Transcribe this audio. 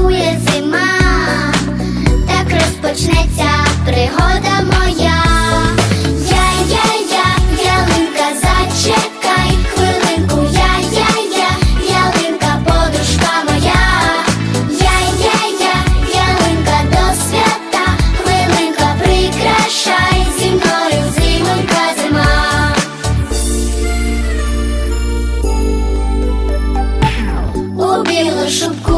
подарує зима, так розпочнеться пригода моя. Я-я-я, ялинка, зачекай хвилинку, я-я-я, ялинка, подушка моя. я-я, ялинка до свята, хвилинка прикрашай зі мною зимонька зима. У білу шубку